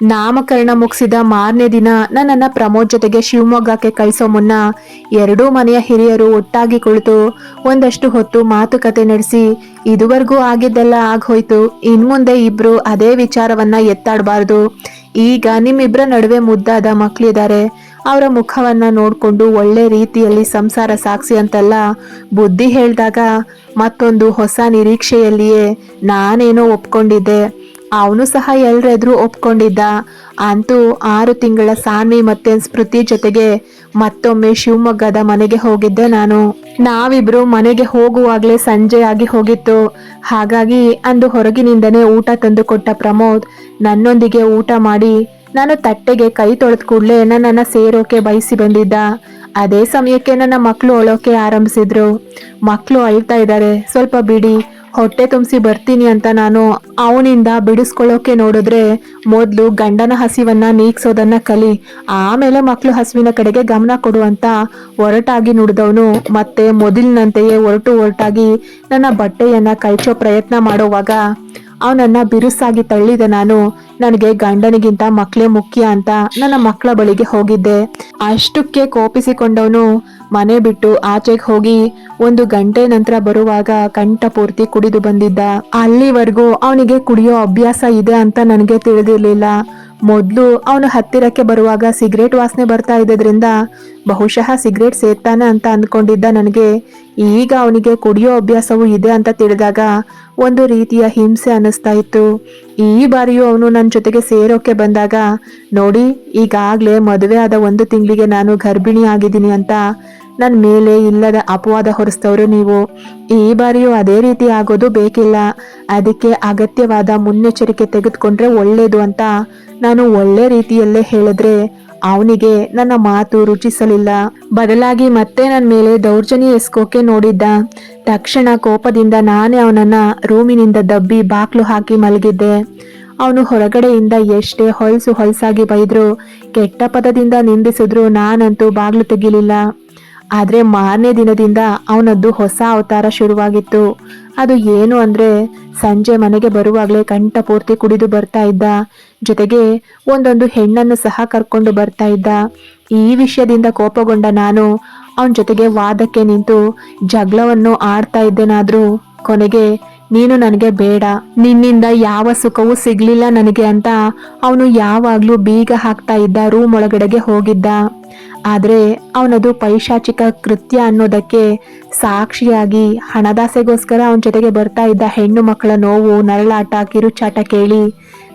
ನಾಮಕರಣ ಮುಗಿಸಿದ ಮಾರನೇ ದಿನ ನನ್ನನ್ನ ಪ್ರಮೋದ್ ಜೊತೆಗೆ ಶಿವಮೊಗ್ಗಕ್ಕೆ ಕಳಿಸೋ ಮುನ್ನ ಎರಡೂ ಮನೆಯ ಹಿರಿಯರು ಒಟ್ಟಾಗಿ ಕುಳಿತು ಒಂದಷ್ಟು ಹೊತ್ತು ಮಾತುಕತೆ ನಡೆಸಿ, ಇದುವರೆಗೂ ಆಗಿದ್ದೆಲ್ಲ ಆಗೋಯ್ತು. ಇನ್ಮುಂದೆ ಇಬ್ರು ಅದೇ ವಿಚಾರವನ್ನ ಎತ್ತಾಡಬಾರ್ದು. ಈಗ ನಿಮ್ಮಿಬ್ಬರ ನಡುವೆ ಮುದ್ದಾದ ಮಕ್ಕಳಿದ್ದಾರೆ ಅವರ ಮುಖವನ್ನ ನೋಡಿಕೊಂಡು ಒಳ್ಳೆ ರೀತಿಯಲ್ಲಿ ಸಂಸಾರ ಸಾಕ್ಷಿ ಅಂತೆಲ್ಲ, ಬುದ್ಧಿ ಹೇಳಿದಾಗ ಮತ್ತೊಂದು ಹೊಸ ನಿರೀಕ್ಷೆಯಲ್ಲಿಯೇ ನಾನೇನೋ ಒಪ್ಕೊಂಡಿದ್ದೆ. ಅವನು ಸಹ ಎಲ್ರೆದ್ರು ಒಪ್ಕೊಂಡಿದ್ದ. ಅಂತೂ ಆರು ತಿಂಗಳ ಸಾನ್ವಿ ಮತ್ತೆ ಸ್ಮೃತಿ ಜೊತೆಗೆ ಮತ್ತೊಮ್ಮೆ ಶಿವಮೊಗ್ಗದ ಮನೆಗೆ ಹೋಗಿದ್ದೆ ನಾನು. ನಾವಿಬ್ರು ಮನೆಗೆ ಹೋಗುವಾಗಲೇ ಸಂಜೆ ಆಗಿ ಹೋಗಿತ್ತು. ಹಾಗಾಗಿ ಅಂದು ಹೊರಗಿನಿಂದನೇ ಊಟ ತಂದು ಕೊಟ್ಟ ಪ್ರಮೋದ್ ನನ್ನೊಂದಿಗೆ ಊಟ ಮಾಡಿ ನಾನು ತಟ್ಟೆಗೆ ಕೈ ತೊಳೆದ ಕೂಡಲೇ ನನ್ನನ್ನ ಸೇರೋಕೆ ಬಯಸಿ ಬಂದಿದ್ದ. ಅದೇ ಸಮಯಕ್ಕೆ ನನ್ನ ಮಕ್ಕಳು ಅಳೋಕೆ ಆರಂಭಿಸಿದ್ರು. ಮಕ್ಕಳು ಅಳ್ತಾ ಇದ್ದಾರೆ. ಸ್ವಲ್ಪ ಬಿಡಿ. ಹೊಟ್ಟೆ ತುಂಬಿಸಿ ಬರ್ತೀನಿ ಅಂತ ನಾನು ಅವನಿಂದ ಬಿಡಿಸ್ಕೊಳ್ಳೋಕೆ ನೋಡಿದ್ರೆ ಮೊದಲು ಗಂಡನ ಹಸಿವನ್ನ ನೀಗಿಸೋದನ್ನ ಕಲಿ, ಆಮೇಲೆ ಮಕ್ಕಳು ಹಸುವಿನ ಕಡೆಗೆ ಗಮನ ಕೊಡುವಂತ ಒರಟಾಗಿ ನುಡಿದವನು. ಮತ್ತೆ ಮೊದಲಿನಂತೆಯೇ ಒರಟು ಒರಟಾಗಿ ನನ್ನ ಬಟ್ಟೆಯನ್ನ ಕಳಚೋ ಪ್ರಯತ್ನ ಮಾಡುವಾಗ ಅವನನ್ನ ಬಿರುಸಾಗಿ ತಳ್ಳಿದ ನಾನು. ನನಗೆ ಗಂಡನಿಗಿಂತ ಮಕ್ಕಳೇ ಮುಖ್ಯ ಅಂತ ನನ್ನ ಮಕ್ಕಳ ಬಳಿಗೆ ಹೋಗಿದ್ದೆ. ಅಷ್ಟಕ್ಕೆ ಕೋಪಿಸಿಕೊಂಡವನು ಮನೆ ಬಿಟ್ಟು ಆಚೆಗೆ ಹೋಗಿ ಒಂದು ಗಂಟೆ ನಂತರ ಬರುವಾಗ ಕಂಠ ಪೂರ್ತಿ ಕುಡಿದು ಬಂದಿದ್ದ. ಅಲ್ಲಿವರೆಗೂ ಅವನಿಗೆ ಕುಡಿಯೋ ಅಭ್ಯಾಸ ಇದೆ ಅಂತ ನನಗೆ ತಿಳಿದಿರ್ಲಿಲ್ಲ. ಮೊದ್ಲು ಅವನು ಹತ್ತಿರಕ್ಕೆ ಬರುವಾಗ ಸಿಗರೇಟ್ ವಾಸನೆ ಬರ್ತಾ ಇದ್ದರಿಂದ ಬಹುಶಃ ಸಿಗರೇಟ್ ಸೇರ್ತಾನೆ ಅಂತ ಅಂದ್ಕೊಂಡಿದ್ದ ನನಗೆ. ಈಗ ಅವನಿಗೆ ಕುಡಿಯೋ ಅಭ್ಯಾಸವೂ ಇದೆ ಅಂತ ತಿಳಿದಾಗ ಒಂದು ರೀತಿಯ ಹಿಂಸೆ ಅನ್ನಿಸ್ತಾ ಇತ್ತು. ಈ ಬಾರಿಯೂ ಅವನು ನನ್ನ ಜೊತೆಗೆ ಸೇರೋಕೆ ಬಂದಾಗ, ನೋಡಿ, ಈಗಾಗಲೇ ಮದುವೆ ಆದ ಒಂದು ತಿಂಗಳಿಗೆ ನಾನು ಗರ್ಭಿಣಿ ಆಗಿದ್ದೀನಿ ಅಂತ ನನ್ನ ಮೇಲೆ ಇಲ್ಲದ ಅಪವಾದ ಹೊರಿಸ್ತವ್ರು ನೀವು. ಈ ಬಾರಿಯೂ ಅದೇ ರೀತಿ ಆಗೋದು ಬೇಕಿಲ್ಲ. ಅದಕ್ಕೆ ಅಗತ್ಯವಾದ ಮುನ್ನೆಚ್ಚರಿಕೆ ತೆಗೆದುಕೊಂಡ್ರೆ ಒಳ್ಳೇದು ಅಂತ ನಾನು ಒಳ್ಳೆ ರೀತಿಯಲ್ಲೇ ಹೇಳಿದ್ರೆ ಅವನಿಗೆ ನನ್ನ ಮಾತು ರುಚಿಸಲಿಲ್ಲ. ಬದಲಾಗಿ ಮತ್ತೆ ನನ್ನ ಮೇಲೆ ದೌರ್ಜನ್ಯ ಎಸ್ಕೋಕೆ ನೋಡಿದ್ದ ತಕ್ಷಣ ಕೋಪದಿಂದ ನಾನೇ ಅವನನ್ನ ರೂಮಿನಿಂದ ದಬ್ಬಿ ಬಾಕ್ಲು ಹಾಕಿ ಮಲಗಿದ್ದೆ. ಅವನು ಹೊರಗಡೆಯಿಂದ ಎಷ್ಟೇ ಹೊಲಸು ಹೊಲ್ಸಾಗಿ ಬೈದ್ರು ಕೆಟ್ಟ ಪದದಿಂದ ನಿಂದಿಸಿದ್ರು ನಾನಂತೂ ಬಾಗ್ಲು ತೆಗಿಲಿಲ್ಲ. ಆದ್ರೆ ಮಾರನೇ ದಿನದಿಂದ ಅವನದ್ದು ಹೊಸ ಅವತಾರ ಶುರುವಾಗಿತ್ತು. ಅದು ಏನು ಅಂದ್ರೆ ಸಂಜೆ ಮನೆಗೆ ಬರುವಾಗಲೇ ಕಂಠಪೂರ್ತಿ ಕುಡಿದು ಬರ್ತಾ ಇದ್ದ. ಜೊತೆಗೆ ಒಂದೊಂದು ಹೆಣ್ಣನ್ನು ಸಹ ಕರ್ಕೊಂಡು ಬರ್ತಾ ಇದ್ದ. ಈ ವಿಷಯದಿಂದ ಕೋಪಗೊಂಡ ನಾನು ಅವನ ಜೊತೆಗೆ ವಾದಕ್ಕೆ ನಿಂತು ಜಗಳವನ್ನು ಆಡ್ತಾ ಇದ್ದೇನಾದರೂ ಕೊನೆಗೆ ನೀನು ನನಗೆ ಬೇಡ, ನಿನ್ನಿಂದ ಯಾವ ಸುಖವೂ ಸಿಗಲಿಲ್ಲ ನನಗೆ ಅಂತ ಅವನು ಯಾವಾಗ್ಲೂ ಬೀಗ ಹಾಕ್ತಾ ಇದ್ದ ರೂಮ್ ಒಳಗಡೆಗೆ ಹೋಗಿದ್ದ. ಆದ್ರೆ ಅವನದು ಪೈಶಾಚಿಕ ಕೃತ್ಯ ಅನ್ನೋದಕ್ಕೆ ಸಾಕ್ಷಿಯಾಗಿ ಹಣದಾಸೆಗೋಸ್ಕರ ಅವನ ಜೊತೆಗೆ ಬರ್ತಾ ಇದ್ದ ಹೆಣ್ಣು ಮಕ್ಕಳ ನೋವು, ನರಳಾಟ, ಕಿರುಚಾಟ ಕೇಳಿ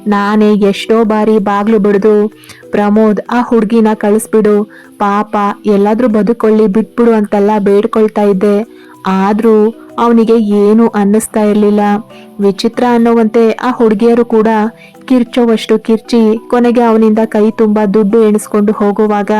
ನಾನೇ ಎಷ್ಟೋ ಬಾರಿ ಬಾಗ್ಲು ಬಿಡ್ದು, ಪ್ರಮೋದ್ ಆ ಹುಡುಗಿನ ಕಳಿಸ್ಬಿಡು, ಪಾಪ ಎಲ್ಲಾದರೂ ಬದುಕೊಳ್ಳಿ, ಬಿಟ್ಬಿಡು ಅಂತೆಲ್ಲ ಬೇಡ್ಕೊಳ್ತಾ ಇದ್ದೆ. ಆದರೂ ಅವನಿಗೆ ಏನೂ ಅನ್ನಿಸ್ತಾ ಇರಲಿಲ್ಲ. ವಿಚಿತ್ರ ಅನ್ನೋವಂತೆ ಆ ಹುಡುಗಿಯರು ಕೂಡ ಕಿರ್ಚೋವಷ್ಟು ಕಿರ್ಚಿ ಕೊನೆಗೆ ಅವನಿಂದ ಕೈ ತುಂಬ ದುಡ್ಡು ಎಣಿಸ್ಕೊಂಡು ಹೋಗುವಾಗ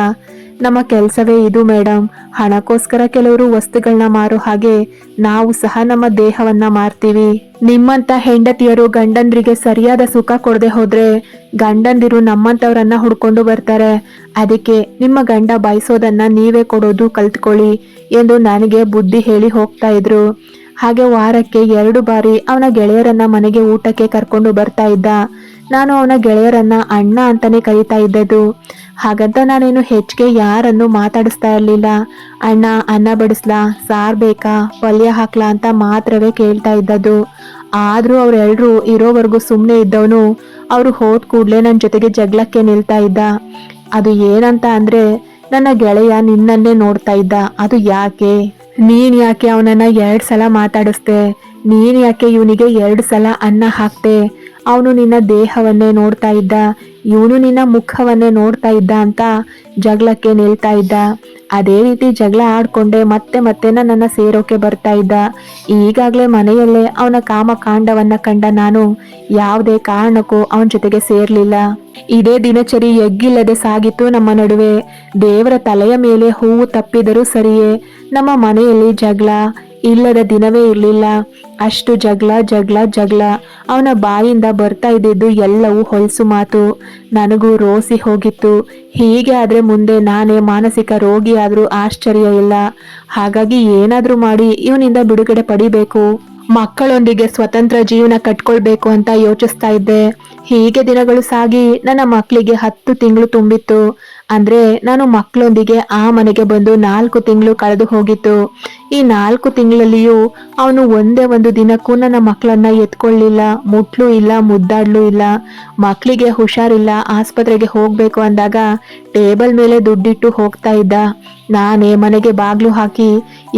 ನಮ್ಮ ಕೆಲಸವೇ ಇದು ಮೇಡಮ್ ಹಣಕ್ಕೋಸ್ಕರ ಕೆಲವರು ವಸ್ತುಗಳನ್ನ ಮಾರೋ ಹಾಗೆ ನಾವು ಸಹ ನಮ್ಮ ದೇಹವನ್ನ ಮಾರ್ತೀವಿ. ನಿಮ್ಮಂತ ಹೆಂಡತಿಯರು ಗಂಡಂದ್ರಿಗೆ ಸರಿಯಾದ ಸುಖ ಕೊಡದೆ ಹೋದ್ರೆ ಗಂಡಂದಿರು ನಮ್ಮಂತವರನ್ನ ಹುಡ್ಕೊಂಡು ಬರ್ತಾರೆ. ಅದಕ್ಕೆ ನಿಮ್ಮ ಗಂಡ ಬಯಸೋದನ್ನ ನೀವೇ ಕೊಡೋದು ಕಲ್ತ್ಕೊಳ್ಳಿ ಎಂದು ನನಗೆ ಬುದ್ಧಿ ಹೇಳಿ ಹೋಗ್ತಾ ಇದ್ರು. ಹಾಗೆ ವಾರಕ್ಕೆ ಎರಡು ಬಾರಿ ಅವನ ಗೆಳೆಯರನ್ನ ಮನೆಗೆ ಊಟಕ್ಕೆ ಕರ್ಕೊಂಡು ಬರ್ತಾ ಇದ್ದ. ನಾನು ಅವನ ಗೆಳೆಯರನ್ನ ಅಣ್ಣ ಅಂತಾನೆ ಕರೀತಾ ಇದ್ದದ್ದು. ಹಾಗಂತ ನಾನೇನು ಹೆಚ್ಚಿಗೆ ಯಾರನ್ನು ಮಾತಾಡಿಸ್ತಾ ಇರಲಿಲ್ಲ. ಅಣ್ಣ, ಅನ್ನ ಬಡಿಸ್ಲಾ, ಸಾರ್ ಬೇಕಾ, ಪಲ್ಯ ಹಾಕ್ಲಾ ಅಂತ ಮಾತ್ರವೇ ಕೇಳ್ತಾ ಇದ್ದದ್ದು. ಆದರೂ ಅವರೆಲ್ಲರೂ ಇರೋವರೆಗೂ ಸುಮ್ಮನೆ ಇದ್ದವನು, ಅವರು ಹೋದ ಕೂಡಲೇ ನನ್ನ ಜೊತೆಗೆ ಜಗಳಕ್ಕೆ ನಿಲ್ತಾ ಇದ್ದ. ಅದು ಏನಂತ ಅಂದರೆ, ನನ್ನ ಗೆಳೆಯ ನಿನ್ನನ್ನೇ ನೋಡ್ತಾ ಇದ್ದ. ಅದು ಯಾಕೆ? ನೀನು ಯಾಕೆ ಅವನನ್ನ ಎರಡು ಸಲ ಮಾತಾಡಿಸ್ದೆ? ನೀನು ಯಾಕೆ ಇವನಿಗೆ ಎರಡು ಸಲ ಅನ್ನ ಹಾಕ್ತೆ ಅವನು ನಿನ್ನ ದೇಹವನ್ನೇ ನೋಡ್ತಾ ಇದ್ದ, ಇವನು ನಿನ್ನ ಮುಖವನ್ನೇ ನೋಡ್ತಾ ಇದ್ದ ಅಂತ ಜಗಳಕ್ಕೆ ನಿಲ್ತಾ ಇದ್ದ. ಅದೇ ರೀತಿ ಜಗಳ ಆಡ್ಕೊಂಡೆ ಮತ್ತೆ ಮತ್ತೆ ನನ್ನ ಸೇರೋಕೆ ಬರ್ತಾ ಇದ್ದ. ಈಗಾಗಲೇ ಮನೆಯಲ್ಲೇ ಅವನ ಕಾಮಕಾಂಡವನ್ನ ಕಂಡ ನಾನು ಯಾವುದೇ ಕಾರಣಕ್ಕೂ ಅವನ ಜೊತೆಗೆ ಸೇರಲಿಲ್ಲ. ಇದೇ ದಿನಚರಿ ಎಗ್ಗಿಲ್ಲದೆ ಸಾಗಿತ್ತು ನಮ್ಮ ನಡುವೆ. ದೇವರ ತಲೆಯ ಮೇಲೆ ಹೂವು ತಪ್ಪಿದರೂ ಸರಿಯೇ. ನಮ್ಮ ಮನೆಯಲ್ಲಿ ಜಗಳ ಇಲ್ಲದ ದಿನವೇ ಇರಲಿಲ್ಲ. ಅಷ್ಟು ಜಗಳ ಜಗಳ ಜಗಳ. ಅವನ ಬಾಯಿಂದ ಬರ್ತಾ ಇದ್ದಿದ್ದು ಎಲ್ಲವೂ ಹೊಲಸು ಮಾತು. ನನಗೂ ರೋಸಿ ಹೋಗಿತ್ತು. ಹೀಗೆ ಆದರೆ ಮುಂದೆ ನಾನೇ ಮಾನಸಿಕ ರೋಗಿ ಆದ್ರೂ ಆಶ್ಚರ್ಯ ಇಲ್ಲ. ಹಾಗಾಗಿ ಏನಾದರೂ ಮಾಡಿ ಇವನಿಂದ ಬಿಡುಗಡೆ ಪಡಿಬೇಕು. ಮಕ್ಕಳೊಂದಿಗೆ ಸ್ವತಂತ್ರ ಜೀವನ ಕಟ್ಕೊಳ್ಬೇಕು ಅಂತ ಯೋಚಿಸ್ತಾ ಇದ್ದೆ. ಹೀಗೆ ದಿನಗಳು ಸಾಗಿ ನನ್ನ ಮಕ್ಕಳಿಗೆ ಹತ್ತು ತಿಂಗಳು ತುಂಬಿತ್ತು. ಅಂದ್ರೆ ನಾನು ಮಕ್ಕಳೊಂದಿಗೆ ಆ ಮನೆಗೆ ಬಂದು ನಾಲ್ಕು ತಿಂಗಳು ಕಳೆದು ಹೋಗಿತ್ತು. ಈ ನಾಲ್ಕು ತಿಂಗಳಲ್ಲಿಯೂ ಅವನು ಒಂದೇ ಒಂದು ದಿನಕ್ಕೂ ನನ್ನ ಮಕ್ಕಳನ್ನ ಎತ್ಕೊಳ್ಳಿಲ್ಲ, ಮುಟ್ಲು ಇಲ್ಲ, ಮುದ್ದಾಡ್ಲು ಇಲ್ಲ. ಮಕ್ಕಳಿಗೆ ಹುಷಾರಿಲ್ಲ, ಆಸ್ಪತ್ರೆಗೆ ಹೋಗ್ಬೇಕು ಅಂದಾಗ ಟೇಬಲ್ ಮೇಲೆ ದುಡ್ಡಿಟ್ಟು ಹೋಗ್ತಾ ಇದ್ದ. ನಾನೇ ಮನೆಗೆ ಬಾಗ್ಲು ಹಾಕಿ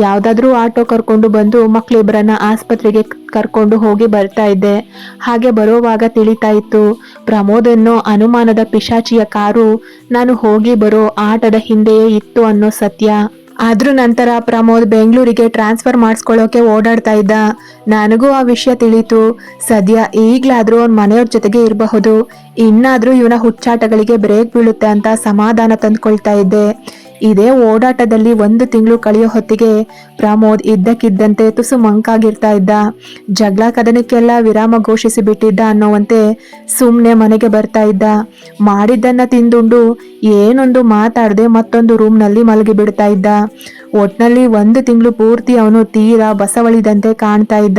ಯಾವ್ದಾದ್ರೂ ಆಟೋ ಕರ್ಕೊಂಡು ಬಂದು ಮಕ್ಕಳಿಬ್ಬರನ್ನ ಆಸ್ಪತ್ರೆಗೆ ಕರ್ಕೊಂಡು ಹೋಗಿ ಬರ್ತಾ ಇದ್ದೆ. ಹಾಗೆ ಬರೋವಾಗ ತಿಳಿತಾ ಇತ್ತು, ಪ್ರಮೋದ್ ಅನ್ನೋ ಅನುಮಾನದ ಪಿಶಾಚಿಯ ಕಾರು ನಾನು ಹೋಗಿ ಬರೋ ಆಟದ ಹಿಂದೆಯೇ ಇತ್ತು ಅನ್ನೋ ಸತ್ಯ. ಆದ್ರೂ ನಂತರ ಪ್ರಮೋದ್ ಬೆಂಗಳೂರಿಗೆ ಟ್ರಾನ್ಸ್ಫರ್ ಮಾಡಿಸ್ಕೊಳ್ಳೋಕೆ ಓಡಾಡ್ತಾ ಇದ್ದ. ನನಗೂ ಆ ವಿಷಯ ತಿಳಿತು. ಸದ್ಯ ಈಗ್ಲಾದ್ರೂ ಅವ್ನ ಮನೆಯವ್ರ ಜೊತೆಗೆ ಇರಬಹುದು. ಇನ್ನಾದ್ರೂ ಇವನ ಹುಚ್ಚಾಟಗಳಿಗೆ ಬ್ರೇಕ್ ಬೀಳುತ್ತೆ ಅಂತ ಸಮಾಧಾನ ತಂದ್ಕೊಳ್ತಾ ಇದ್ದೆ. ಇದೇ ಓಡಾಟದಲ್ಲಿ ಒಂದು ತಿಂಗಳು ಕಳೆಯೋ ಹೊತ್ತಿಗೆ ಪ್ರಮೋದ್ ಇದ್ದಕ್ಕಿದ್ದಂತೆ ತುಸು ಮಂಕಾಗಿರ್ತಾ ಇದ್ದ. ಜಗಳ ಕದನಕ್ಕೆಲ್ಲ ವಿರಾಮ ಘೋಷಿಸಿ ಬಿಟ್ಟಿದ್ದ ಅನ್ನೋವಂತೆ ಸುಮ್ಮನೆ ಮನೆಗೆ ಬರ್ತಾ ಇದ್ದ. ಮಾಡಿದ್ದನ್ನ ತಿಂದುಂಡು ಏನೊಂದು ಮಾತಾಡದೆ ಮತ್ತೊಂದು ರೂಮ್ನಲ್ಲಿ ಮಲಗಿ ಬಿಡ್ತಾ ಇದ್ದ. ಒಟ್ನಲ್ಲಿ ಒಂದು ತಿಂಗಳು ಪೂರ್ತಿ ಅವನು ತೀರಾ ಬಸವಳಿದಂತೆ ಕಾಣ್ತಾ ಇದ್ದ.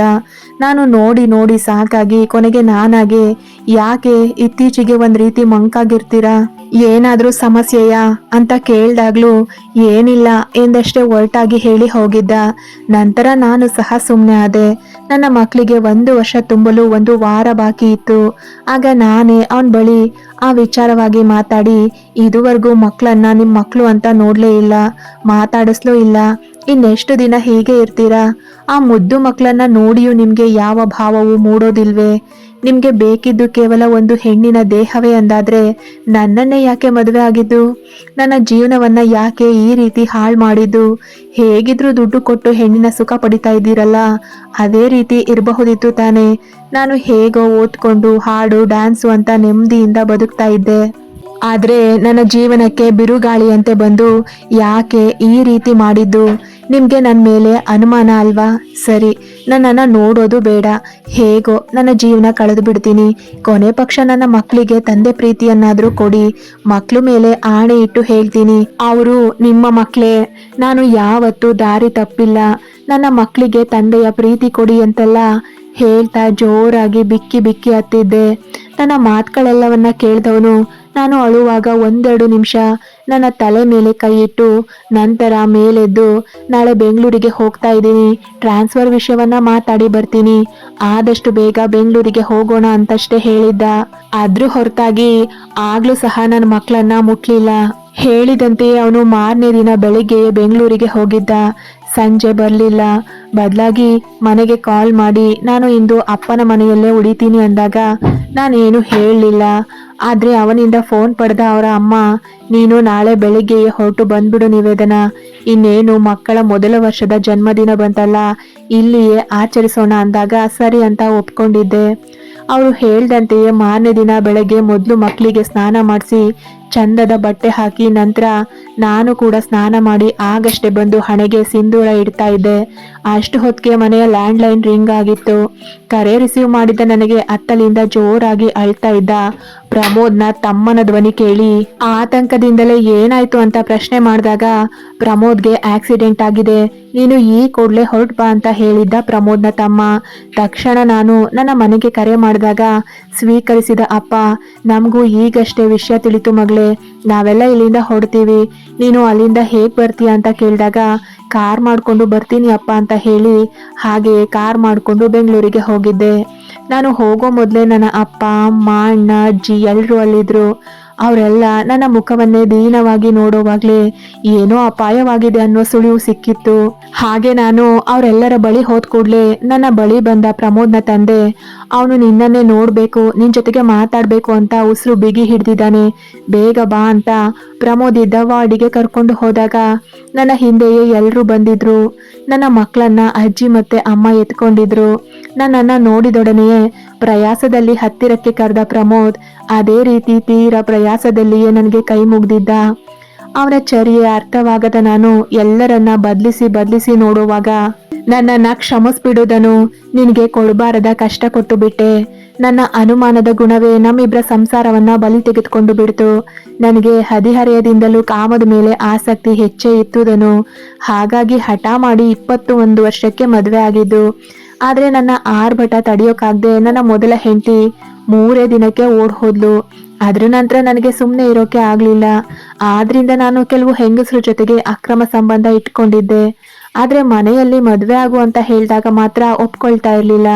ನಾನು ನೋಡಿ ನೋಡಿ ಸಾಕಾಗಿ ಕೊನೆಗೆ ನಾನಾಗೆ ಯಾಕೆ ಇತ್ತೀಚೆಗೆ ಒಂದ್ ರೀತಿ ಮಂಕಾಗಿರ್ತೀರಾ? ಏನಾದ್ರೂ ಸಮಸ್ಯೆಯಾ? ಅಂತ ಕೇಳ್ದಾಗ್ಲೂ ಏನಿಲ್ಲ ಎಂದಷ್ಟೇ ಒರಟಾಗಿ ಹೇಳಿ ಹೋಗಿದ್ದ. ನಂತರ ನಾನು ಸಹ ಸುಮ್ಮನೆ ಆದೆ. ನನ್ನ ಮಕ್ಕಳಿಗೆ ಒಂದು ವರ್ಷ ತುಂಬಲು ಒಂದು ವಾರ ಬಾಕಿ ಇತ್ತು. ಆಗ ನಾನೇ ಅವನ ಬಳಿ ಆ ವಿಚಾರವಾಗಿ ಮಾತಾಡಿ, ಇದುವರೆಗೂ ಮಕ್ಕಳನ್ನ ನಿಮ್ಮ ಮಕ್ಕಳು ಅಂತ ನೋಡ್ಲೇ ಇಲ್ಲ, ಮಾತಾಡಿಸ್ಲೂ ಇಲ್ಲ. ಇನ್ನೆಷ್ಟು ದಿನ ಹೀಗೆ ಇರ್ತೀರಾ? ಆ ಮುದ್ದು ಮಕ್ಕಳನ್ನ ನೋಡಿಯೂ ನಿಮಗೆ ಯಾವ ಭಾವವೂ ಮೂಡೋದಿಲ್ವೇ? ನಿಮ್ಗೆ ಬೇಕಿದ್ದು ಕೇವಲ ಒಂದು ಹೆಣ್ಣಿನ ದೇಹವೇ ಅಂದಾದ್ರೆ ನನ್ನನ್ನೇ ಯಾಕೆ ಮದುವೆ ಆಗಿದ್ದು? ನನ್ನ ಜೀವನವನ್ನ ಯಾಕೆ ಈ ರೀತಿ ಹಾಳು ಮಾಡಿದ್ದು? ಹೇಗಿದ್ರು ದುಡ್ಡು ಕೊಟ್ಟು ಹೆಣ್ಣಿನ ಸುಖ ಪಡಿತಾ ಇದ್ದೀರಲ್ಲ, ಅದೇ ರೀತಿ ಇರಬಹುದಿತ್ತು ತಾನೇ. ನಾನು ಹೇಗೋ ಓದ್ಕೊಂಡು ಹಾಡು, ಡ್ಯಾನ್ಸು ಅಂತ ನೆಮ್ಮದಿಯಿಂದ ಬದುಕ್ತಾ ಇದ್ದೆ. ಆದ್ರೆ ನನ್ನ ಜೀವನಕ್ಕೆ ಬಿರುಗಾಳಿಯಂತೆ ಬಂದು ಯಾಕೆ ಈ ರೀತಿ ಮಾಡಿದ್ದು? ನಿಮ್ಗೆ ನನ್ನ ಮೇಲೆ ಅನುಮಾನ ಅಲ್ವಾ? ಸರಿ, ನನ್ನನ್ನು ನೋಡೋದು ಬೇಡ. ಹೇಗೋ, ನನ್ನ ಜೀವನ ಕಳೆದು ಬಿಡ್ತೀನಿ. ಕೊನೆ ಪಕ್ಷ ನನ್ನ ಮಕ್ಕಳಿಗೆ ತಂದೆ ಪ್ರೀತಿಯನ್ನಾದರೂ ಕೊಡಿ. ಮಕ್ಕಳು ಮೇಲೆ ಆಣೆ ಇಟ್ಟು ಹೇಳ್ತೀನಿ. ಅವರು ನಿಮ್ಮ ಮಕ್ಕಳೇ ನಾನು ಯಾವತ್ತೂ ದಾರಿ ತಪ್ಪಿಲ್ಲ. ನನ್ನ ಮಕ್ಕಳಿಗೆ ತಂದೆಯ ಪ್ರೀತಿ ಕೊಡಿ ಅಂತೆಲ್ಲ. ಹೇಳ್ತಾ ಜೋರಾಗಿ ಬಿಕ್ಕಿ ಬಿಕ್ಕಿ ಹತ್ತಿದ್ದೆ. ನನ್ನ ಮಾತುಗಳೆಲ್ಲವನ್ನ ಕೇಳ್ದವನು ನಾನು ಅಳುವಾಗ ಒಂದೆರಡು ನಿಮಿಷ ನನ್ನ ತಲೆ ಮೇಲೆ ಕೈ ಇಟ್ಟು ನಂತರ ಮೇಲೆದ್ದು, ನಾಳೆ ಬೆಂಗಳೂರಿಗೆ ಹೋಗ್ತಾ ಇದ್ದೀನಿ. ಟ್ರಾನ್ಸ್ಫರ್ ವಿಷಯವನ್ನ ಮಾತಾಡಿ ಬರ್ತೀನಿ. ಆದಷ್ಟು ಬೇಗ ಬೆಂಗಳೂರಿಗೆ ಹೋಗೋಣ ಅಂತಷ್ಟೇ ಹೇಳಿದ್ದ. ಅದ್ರ ಹೊರತಾಗಿ ಆಗ್ಲೂ ಸಹ ನನ್ನ ಮಕ್ಕಳನ್ನ ಮುಟ್ಲಿಲ್ಲ. ಹೇಳಿದಂತೆ ಅವನು ಮಾರನೇ ದಿನ ಬೆಳಿಗ್ಗೆ ಬೆಂಗಳೂರಿಗೆ ಹೋಗಿದ್ದ. ಸಂಜೆ ಬರಲಿಲ್ಲ. ಬದಲಾಗಿ ಮನೆಗೆ ಕಾಲ್ ಮಾಡಿ, ನಾನು ಇಂದು ಅಪ್ಪನ ಮನೆಯಲ್ಲೇ ಉಳಿತೀನಿ ಅಂದಾಗ ನಾನೇನು ಹೇಳಲಿಲ್ಲ. ಆದರೆ ಅವನಿಂದ ಫೋನ್ ಪಡೆದ ಅವರ ಅಮ್ಮ, ನೀನು ನಾಳೆ ಬೆಳಿಗ್ಗೆಯೇ ಹೊರಟು ಬಂದ್ಬಿಡು ನಿವೇದನ. ಇನ್ನೇನು ಮಕ್ಕಳ ಮೊದಲ ವರ್ಷದ ಜನ್ಮದಿನ ಬಂತಲ್ಲ, ಇಲ್ಲಿಯೇ ಆಚರಿಸೋಣ ಅಂದಾಗ ಸರಿ ಅಂತ ಒಪ್ಕೊಂಡಿದ್ದೆ. ಅವರು ಹೇಳ್ದಂತೆಯೇ ಮಾರನೇ ದಿನ ಬೆಳಗ್ಗೆ ಮೊದಲು ಮಕ್ಕಳಿಗೆ ಸ್ನಾನ ಮಾಡಿಸಿ ಚಂದದ ಬಟ್ಟೆ ಹಾಕಿ ನಂತರ ನಾನು ಕೂಡ ಸ್ನಾನ ಮಾಡಿ ಆಗಷ್ಟೇ ಬಂದು ಹಣೆಗೆ ಸಿಂಧೂರ ಇಡ್ತಾ ಇದ್ದೆ. ಅಷ್ಟು ಹೊತ್ತಿಗೆ ಮನೆಯ ಲ್ಯಾಂಡ್ ಲೈನ್ ರಿಂಗ್ ಆಗಿತ್ತು. ಕರೆ ರಿಸೀವ್ ಮಾಡಿದ ನನಗೆ ಅತ್ತಲಿಂದ ಜೋರಾಗಿ ಅಳ್ತಾ ಇದ್ದ. ಪ್ರಮೋದ್ನ ತಮ್ಮನ ಧ್ವನಿ ಕೇಳಿ, ಆತಂಕದಿಂದಲೇ ಏನಾಯ್ತು? ಅಂತ ಪ್ರಶ್ನೆ ಮಾಡಿದಾಗ ಪ್ರಮೋದ್ಗೆ ಆಕ್ಸಿಡೆಂಟ್ ಆಗಿದೆ. ನೀನು ಈ ಕೂಡಲೇ ಹೊರಟ್ ಬಾ ಅಂತ ಹೇಳಿದ್ದ ಪ್ರಮೋದ್ನ ತಮ್ಮ. ತಕ್ಷಣ ನಾನು ನನ್ನ ಮನೆಗೆ ಕರೆ ಮಾಡಿದಾಗ ಸ್ವೀಕರಿಸಿದ ಅಪ್ಪ, ನಮಗೂ ಈಗಷ್ಟೇ ವಿಷಯ ತಿಳಿತು ಮಗಳೇ, ನಾವೆಲ್ಲ ಇಲ್ಲಿಂದ ಹೊಡ್ತೀವಿ ನೀನು ಅಲ್ಲಿಂದ ಹೇಗೆ ಬರ್ತೀಯ ಅಂತ ಕೇಳಿದಾಗ, ಕಾರ್ ಮಾಡ್ಕೊಂಡು ಬರ್ತೀನಿ ಅಪ್ಪ ಅಂತ ಹೇಳಿ ಹಾಗೆ ಕಾರ್ ಮಾಡ್ಕೊಂಡು ಬೆಂಗಳೂರಿಗೆ ಹೋಗಿದ್ದೆ. ನಾನು ಹೋಗೋ ಮೊದಲೇ ನನ್ನ ಅಪ್ಪ, ಅಮ್ಮ, ಅಣ್ಣ, ಅಜ್ಜಿ ಎಲ್ಲರೂ ಅಲ್ಲಿದ್ರು. ಅವರೆಲ್ಲ ನನ್ನ ಮುಖವನ್ನೇ ದೀನವಾಗಿ ನೋಡುವಾಗ್ಲೇ ಏನೋ ಅಪಾಯವಾಗಿದೆ ಅನ್ನೋ ಸುಳಿವು ಸಿಕ್ಕಿತ್ತು. ಹಾಗೆ ನಾನು ಅವರೆಲ್ಲರ ಬಳಿ ಹೋದ ಕೂಡ್ಲೆ ನನ್ನ ಬಳಿ ಬಂದ ಪ್ರಮೋದ್ನ ತಂದೆ, ಅವನು ನಿನ್ನನ್ನೇ ನೋಡ್ಬೇಕು, ನಿನ್ ಜೊತೆಗೆ ಮಾತಾಡ್ಬೇಕು ಅಂತ ಉಸಿರು ಬಿಗಿ ಹಿಡ್ದಿದ್ದಾನೆ. ಬೇಗ ಬಾ ಅಂತ ಪ್ರಮೋದ್ ಇದ್ದ ವಾರ್ಡಿಗೆ ಕರ್ಕೊಂಡು ಹೋದಾಗ ನನ್ನ ಹಿಂದೆಯೇ ಎಲ್ಲರೂ ಬಂದಿದ್ರು. ನನ್ನ ಮಕ್ಕಳನ್ನ ಅಜ್ಜಿ ಮತ್ತೆ ಅಮ್ಮ ಎತ್ಕೊಂಡಿದ್ರು. ನನ್ನನ್ನ ನೋಡಿದೊಡನೆಯೇ ಪ್ರಯಾಸದಲ್ಲಿ ಹತ್ತಿರಕ್ಕೆ ಕರೆದ ಪ್ರಮೋದ್ ಅದೇ ರೀತಿ ತೀರ ಪ್ರಯಾಸದಲ್ಲಿಯೇ ನನಗೆ ಕೈ ಮುಗ್ದಿದ್ದ. ಅವನ ಚರ್ಯೆ ಅರ್ಥವಾಗದ ನಾನು ಎಲ್ಲರನ್ನ ಬದಲಿಸಿ ಬದಲಿಸಿ ನೋಡುವಾಗ ನನ್ನನ್ನ ಕ್ಷಮಿಸ್ಬಿಡುವುದನ್ನು ನಿನಗೆ ಕೊಡಬಾರದ ಕಷ್ಟ ಕೊಟ್ಟು ಬಿಟ್ಟೆ. ನನ್ನ ಅನುಮಾನದ ಗುಣವೇ ನಮ್ಮಿಬ್ಬರ ಸಂಸಾರವನ್ನ ಬಲಿ ತೆಗೆದುಕೊಂಡು ಬಿಡ್ತು. ನನಗೆ ಹದಿಹರೆಯದಿಂದಲೂ ಕಾಮದ ಮೇಲೆ ಆಸಕ್ತಿ ಹೆಚ್ಚೇ ಇತ್ತುದನು. ಹಾಗಾಗಿ ಹಠ ಮಾಡಿ ಇಪ್ಪತ್ತು ಒಂದು ವರ್ಷಕ್ಕೆ ಮದುವೆ ಆಗಿದ್ದು ಆದ್ರೆ ನನ್ನ ಆರ್ಭಟ ತಡೆಯೋಕ್ಕಾಗದೆ ನನ್ನ ಮೊದಲ ಹೆಂಡತಿ ಮೂರೇ ದಿನಕ್ಕೆ ಓಡ್ ಹೋದ್ಲು. ಅದ್ರ ನಂತರ ನನಗೆ ಸುಮ್ಮನೆ ಇರೋಕೆ ಆಗಲಿಲ್ಲ. ಆದ್ರಿಂದ ನಾನು ಕೆಲವು ಹೆಂಗಸರ ಜೊತೆಗೆ ಅಕ್ರಮ ಸಂಬಂಧ ಇಟ್ಕೊಂಡಿದ್ದೆ. ಆದ್ರೆ ಮನೆಯಲ್ಲಿ ಮದುವೆ ಆಗು ಅಂತ ಹೇಳಿದಾಗ ಮಾತ್ರ ಒಪ್ಕೊಳ್ತಾ ಇರಲಿಲ್ಲ.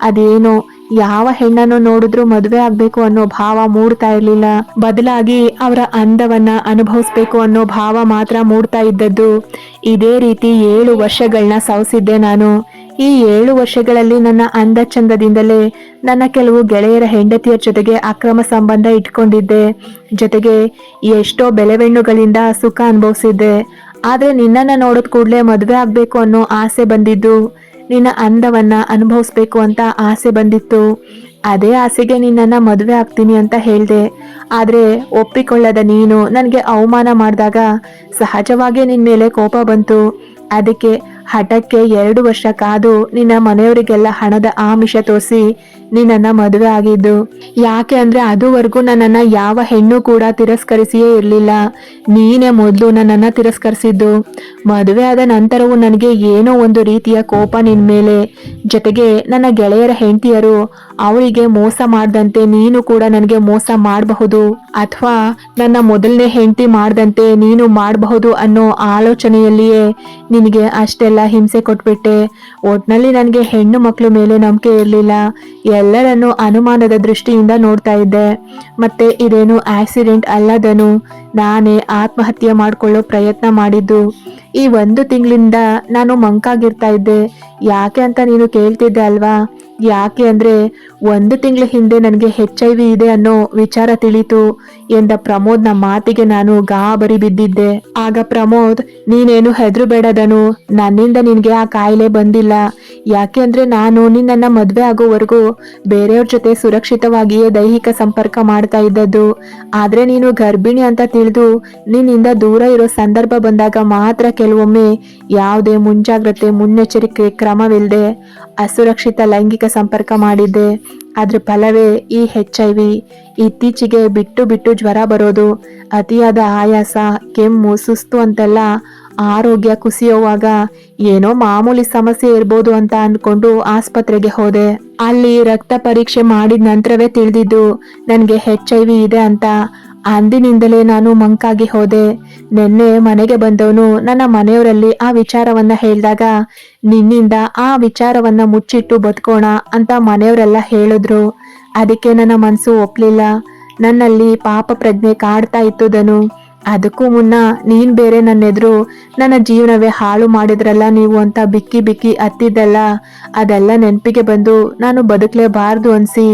ಅದೇನೋ, ಯಾವ ಹೆಣ್ಣನ್ನು ನೋಡಿದ್ರು ಮದುವೆ ಆಗ್ಬೇಕು ಅನ್ನೋ ಭಾವ ಮೂಡ್ತಾ ಇರಲಿಲ್ಲ. ಬದಲಾಗಿ ಅವರ ಅಂದವನ್ನ ಅನುಭವಿಸ್ಬೇಕು ಅನ್ನೋ ಭಾವ ಮಾತ್ರ ಮೂಡ್ತಾ ಇದ್ದದ್ದು. ಇದೇ ರೀತಿ ಏಳು ವರ್ಷಗಳನ್ನ ಸವಸಿದ್ದೆ ನಾನು. ಈ ಏಳು ವರ್ಷಗಳಲ್ಲಿ ನನ್ನ ಅಂದ ಚಂದದಿಂದಲೇ ನನ್ನ ಕೆಲವು ಗೆಳೆಯರ ಹೆಂಡತಿಯ ಜೊತೆಗೆ ಅಕ್ರಮ ಸಂಬಂಧ ಇಟ್ಕೊಂಡಿದ್ದೆ. ಜೊತೆಗೆ ಎಷ್ಟೋ ಬೆಲೆವೆಣ್ಣುಗಳಿಂದ ಸುಖ ಅನುಭವಿಸಿದ್ದೆ. ಆದ್ರೆ ನಿನ್ನನ್ನು ನೋಡಿದ ಕೂಡಲೇ ಮದುವೆ ಆಗಬೇಕು ಅನ್ನೋ ಆಸೆ ಬಂದಿದ್ದು. ನಿನ್ನ ಅಂದವನ್ನ ಅನುಭವಿಸ್ಬೇಕು ಅಂತ ಆಸೆ ಬಂದಿತ್ತು. ಅದೇ ಆಸೆಗೆ ನಿನ್ನನ್ನು ಮದುವೆ ಆಗ್ತೀನಿ ಅಂತ ಹೇಳಿದೆ. ಆದರೆ ಒಪ್ಪಿಕೊಳ್ಳದ ನೀನು ನನಗೆ ಅವಮಾನ ಮಾಡಿದಾಗ ಸಹಜವಾಗಿ ನಿನ್ನ ಮೇಲೆ ಕೋಪ ಬಂತು. ಅದಕ್ಕೆ ಹಠಕ್ಕೆ ಎರಡು ವರ್ಷ ಕಾದು ನಿನ್ನ ಮನೆಯವರಿಗೆಲ್ಲ ಹಣದ ಆಮಿಷ ತೋರಿಸಿ ನಿನ್ನ ಮದುವೆ ಆಗಿದ್ದು. ಯಾಕೆ ಅಂದ್ರೆ ಅದುವರೆಗೂ ನನ್ನನ್ನ ಯಾವ ಹೆಣ್ಣು ಕೂಡ ತಿರಸ್ಕರಿಸಿಯೇ ಇರಲಿಲ್ಲ. ನೀನೇ ಮೊದಲು ನನ್ನನ್ನ ತಿರಸ್ಕರಿಸಿದ್ದು. ಮದುವೆ ಆದ ನಂತರವೂ ನನಗೆ ಏನೋ ಒಂದು ರೀತಿಯ ಕೋಪ ನಿನ್ ಮೇಲೆ. ಜೊತೆಗೆ ನನ್ನ ಗೆಳೆಯರ ಹೆಂಡತಿಯರು ಅವಳಿಗೆ ಮೋಸ ಮಾಡ್ದಂತೆ ನೀನು ಕೂಡ ನನಗೆ ಮೋಸ ಮಾಡಬಹುದು ಅಥವಾ ನನ್ನ ಮೊದಲನೇ ಹೆಂಡತಿ ಮಾಡ್ದಂತೆ ನೀನು ಮಾಡಬಹುದು ಅನ್ನೋ ಆಲೋಚನೆಯಲ್ಲಿಯೇ ನಿನಗೆ ಅಷ್ಟೆಲ್ಲ ಹಿಂಸೆ ಕೊಟ್ಬಿಟ್ಟೆ. ಒಟ್ನಲ್ಲಿ ನನಗೆ ಹೆಣ್ಣು ಮಕ್ಕಳು ಮೇಲೆ ನಂಬಿಕೆ ಇರಲಿಲ್ಲ. ಎಲ್ಲರನ್ನು ಅನುಮಾನದ ದೃಷ್ಟಿಯಿಂದ ನೋಡ್ತಾ ಇದ್ದೆ. ಮತ್ತೆ ಇದೇನು ಆಕ್ಸಿಡೆಂಟ್ ಅಲ್ಲದನು ನಾನೇ ಆತ್ಮಹತ್ಯೆ ಮಾಡಿಕೊಳ್ಳೋ ಪ್ರಯತ್ನ ಮಾಡಿದ್ದು. ಈ ಒಂದು ತಿಂಗಳಿಂದ ನಾನು ಮಂಕಾಗಿರ್ತಾ ಇದ್ದೆ. ಯಾಕೆ ಅಂತ ನೀನು ಕೇಳ್ತಿದ್ದೆ ಅಲ್ವಾ? ಯಾಕೆ ಅಂದ್ರೆ ಒಂದು ತಿಂಗಳ ಹಿಂದೆ ನನಗೆ ಹೆಚ್ ಐ ವಿ ಇದೆ ಅನ್ನೋ ವಿಚಾರ ತಿಳಿತು ಎಂದ ಪ್ರಮೋದ್ನ ಮಾತಿಗೆ ನಾನು ಗಾಬರಿ ಬಿದ್ದಿದ್ದೆ. ಆಗ ಪ್ರಮೋದ್, ನೀನೇನು ಹೆದ್ರು ಬೇಡದನು. ನನ್ನಿಂದ ನಿನಗೆ ಆ ಕಾಯಿಲೆ ಬಂದಿಲ್ಲ. ಯಾಕೆ ಅಂದ್ರೆ ನಾನು ನಿನ್ನನ್ನ ಮದ್ವೆ ಆಗೋವರೆಗೂ ಬೇರೆಯವ್ರ ಜೊತೆ ಸುರಕ್ಷಿತವಾಗಿಯೇ ದೈಹಿಕ ಸಂಪರ್ಕ ಮಾಡ್ತಾ ಇದ್ದದ್ದು. ಆದ್ರೆ ನೀನು ಗರ್ಭಿಣಿ ಅಂತ ತಿಳಿದು ನಿನ್ನಿಂದ ದೂರ ಇರೋ ಸಂದರ್ಭ ಬಂದಾಗ ಮಾತ್ರ ಕೆಲವೊಮ್ಮೆ ಯಾವುದೇ ಮುಂಜಾಗ್ರತೆ, ಮುನ್ನೆಚ್ಚರಿಕೆ ಕ್ರಮವಿಲ್ಲದೆ ಅಸುರಕ್ಷಿತ ಲೈಂಗಿಕ ಸಂಪರ್ಕ ಮಾಡಿದ್ದೆ. ಅದ್ರ ಫಲವೇ ಈ ಹೆಚ್ ಐ ವಿ ಇತ್ತೀಚೆಗೆ ಬಿಟ್ಟು ಬಿಟ್ಟು ಜ್ವರ ಬರೋದು, ಅತಿಯಾದ ಆಯಾಸ, ಕೆಮ್ಮು, ಸುಸ್ತು ಅಂತೆಲ್ಲ ಆರೋಗ್ಯ ಕುಸಿಯುವಾಗ ಏನೋ ಮಾಮೂಲಿ ಸಮಸ್ಯೆ ಇರ್ಬೋದು ಅಂತ ಅಂದ್ಕೊಂಡು ಆಸ್ಪತ್ರೆಗೆ ಹೋದೆ. ಅಲ್ಲಿ ರಕ್ತ ಪರೀಕ್ಷೆ ಮಾಡಿದ ನಂತರವೇ ತಿಳಿದಿದ್ದು, ನನಗೆ ಹೆಚ್ ಐ ವಿ ಇದೆ ಅಂತ ಅಂದಿನಿಂದಲೇ ನಾನು ಮಂಕಾಗಿ ಹೋದೆ. ನಿನ್ನೆ ಮನೆಗೆ ಬಂದವನು ನನ್ನ ಮನೆಯವರಲ್ಲಿ ಆ ವಿಚಾರವನ್ನ ಹೇಳಿದಾಗ, ನಿನ್ನಿಂದ ಆ ವಿಚಾರವನ್ನ ಮುಚ್ಚಿಟ್ಟು ಬದುಕೋಣ ಅಂತ ಮನೆಯವರೆಲ್ಲ ಹೇಳಿದ್ರು. ಅದಕ್ಕೆ ನನ್ನ ಮನಸ್ಸು ಒಪ್ಪಲಿಲ್ಲ ನನ್ನಲ್ಲಿ ಪಾಪ ಪ್ರಜ್ಞೆ ಕಾಡ್ತಾ ಇತ್ತು ಧನು ಅದಕ್ಕೂ ಮುನ್ನ ನೀನ್ ಬೇರೆ ನನ್ನ ಎದುರು ನನ್ನ ಜೀವನವೇ ಹಾಳು ಮಾಡಿದ್ರಲ್ಲ ನೀವು ಅಂತ ಬಿಕ್ಕಿ ಬಿಕ್ಕಿ ಅತ್ತಿದ್ದಲ್ಲ, ಅದೆಲ್ಲ ನೆನಪಿಗೆ ಬಂದು ನಾನು ಬದುಕಲೇಬಾರ್ದು ಅನ್ಸಿ,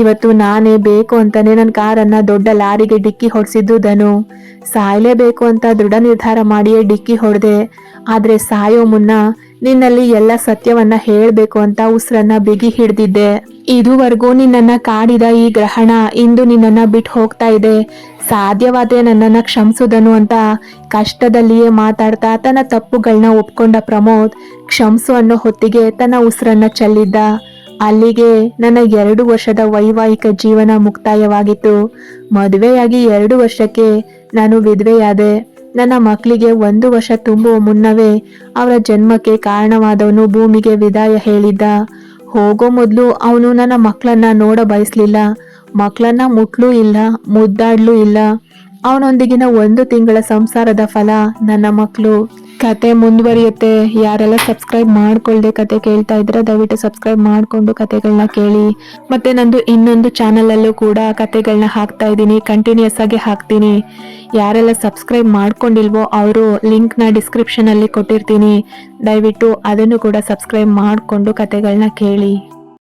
ಇವತ್ತು ನಾನೇ ಬೇಕು ಅಂತಾನೆ ನನ್ನ ಕಾರನ್ನ ದೊಡ್ಡ ಲಾರಿಗೆ ಡಿಕ್ಕಿ ಹೊಡೆಸಿದ್ದು ಧನು. ಸಾಯಲೇಬೇಕು ಅಂತ ದೃಢ ನಿರ್ಧಾರ ಮಾಡಿಯೇ ಡಿಕ್ಕಿ ಹೊಡೆದೆ, ಆದರೆ ಸಾಯೋ ಮುನ್ನ ನಿನ್ನಲ್ಲಿ ಎಲ್ಲ ಸತ್ಯವನ್ನ ಹೇಳಬೇಕು ಅಂತ ಉಸಿರನ್ನ ಬಿಗಿ ಹಿಡ್ದಿದ್ದೆ. ಇದುವರೆಗೂ ನಿನ್ನನ್ನ ಕಾಡಿದ ಈ ಗ್ರಹಣ ಇಂದು ನಿನ್ನನ್ನ ಬಿಟ್ಟು ಹೋಗ್ತಾ ಇದೆ. ಸಾಧ್ಯವಾದ್ರೆ ನನ್ನನ್ನ ಕ್ಷಮಿಸೋದನು ಅಂತ ಕಷ್ಟದಲ್ಲಿಯೇ ಮಾತಾಡ್ತಾ ತನ್ನ ತಪ್ಪುಗಳನ್ನ ಒಪ್ಕೊಂಡ ಪ್ರಮೋದ್ ಕ್ಷಮಿಸು ಅನ್ನೋ ಹೊತ್ತಿಗೆ ತನ್ನ ಉಸಿರನ್ನ ಚೆಲ್ಲಿದ್ದ. ಅಲ್ಲಿಗೆ ನನ್ನ ಎರಡು ವರ್ಷದ ವೈವಾಹಿಕ ಜೀವನ ಮುಕ್ತಾಯವಾಗಿತ್ತು. ಮದುವೆಯಾಗಿ ಎರಡು ವರ್ಷಕ್ಕೆ ನಾನು ವಿಧವೆಯಾದೆ. ನನ್ನ ಮಕ್ಕಳಿಗೆ ಒಂದು ವರ್ಷ ತುಂಬುವ ಮುನ್ನವೇ ಅವರ ಜನ್ಮಕ್ಕೆ ಕಾರಣವಾದವನು ಭೂಮಿಗೆ ವಿದಾಯ ಹೇಳಿದ್ದ. ಹೋಗೋ ಮೊದಲು ಅವನು ನನ್ನ ಮಕ್ಕಳನ್ನ ನೋಡ ಬಯಸ್ಲಿಲ್ಲ. ಮಕ್ಕಳನ್ನ ಮುಟ್ಲೂ ಇಲ್ಲ, ಮುದ್ದಾಡ್ಲೂ ಇಲ್ಲ. ಅವನೊಂದಿಗಿನ ಒಂದು ತಿಂಗಳ ಸಂಸಾರದ ಫಲ ನನ್ನ ಮಕ್ಕಳು. ಕತೆ ಮುಂದುವರಿಯುತ್ತೆ. ಯಾರೆಲ್ಲ ಸಬ್ಸ್ಕ್ರೈಬ್ ಮಾಡ್ಕೊಳ್ದೆ ಕತೆ ಕೇಳ್ತಾ ಇದ್ರೆ ದಯವಿಟ್ಟು ಸಬ್ಸ್ಕ್ರೈಬ್ ಮಾಡಿಕೊಂಡು ಕತೆಗಳನ್ನ ಕೇಳಿ. ಮತ್ತೆ ನಂದು ಇನ್ನೊಂದು ಚಾನಲಲ್ಲೂ ಕೂಡ ಕತೆಗಳನ್ನ ಹಾಕ್ತಾ ಇದ್ದೀನಿ. ಕಂಟಿನ್ಯೂಸ್ ಆಗಿ ಹಾಕ್ತೀನಿ. ಯಾರೆಲ್ಲ ಸಬ್ಸ್ಕ್ರೈಬ್ ಮಾಡ್ಕೊಂಡಿಲ್ವೋ ಅವರು ಲಿಂಕ್ನ ಡಿಸ್ಕ್ರಿಪ್ಷನಲ್ಲಿ ಕೊಟ್ಟಿರ್ತೀನಿ. ದಯವಿಟ್ಟು ಅದನ್ನು ಕೂಡ ಸಬ್ಸ್ಕ್ರೈಬ್ ಮಾಡಿಕೊಂಡು ಕತೆಗಳನ್ನ ಕೇಳಿ.